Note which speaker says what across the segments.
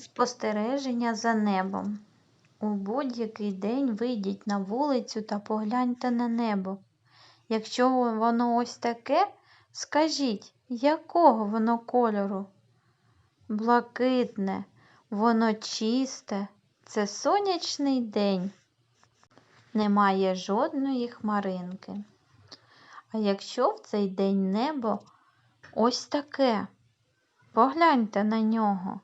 Speaker 1: Спостереження за небом. У будь-який день вийдіть на вулицю та погляньте на небо. Якщо воно ось таке, скажіть, якого воно кольору? Блакитне, воно чисте, це сонячний день. Немає жодної хмаринки. А якщо в цей день небо ось таке, погляньте на нього.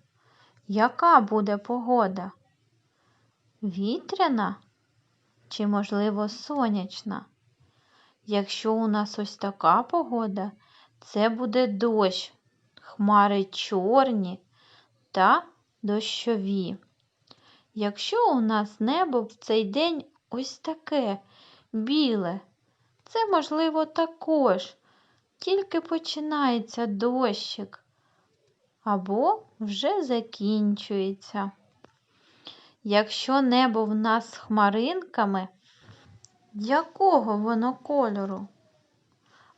Speaker 1: Яка буде погода? Вітряна чи, можливо, сонячна? Якщо у нас ось така погода, це буде дощ, хмари чорні та дощові. Якщо у нас небо в цей день ось таке біле, це, можливо, також тільки починається дощик або вже закінчується. Якщо небо в нас з хмаринками, якого воно кольору?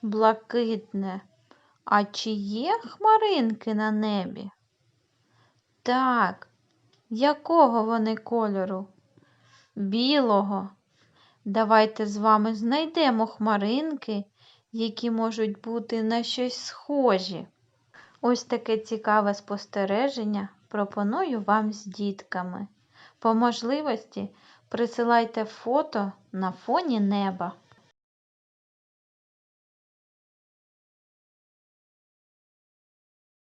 Speaker 1: Блакитне. А чи є хмаринки на небі? Так, якого вони кольору? Білого. Давайте з вами знайдемо хмаринки, які можуть бути на щось схожі. Ось таке цікаве спостереження пропоную вам з дітками. По можливості присилайте фото на фоні неба.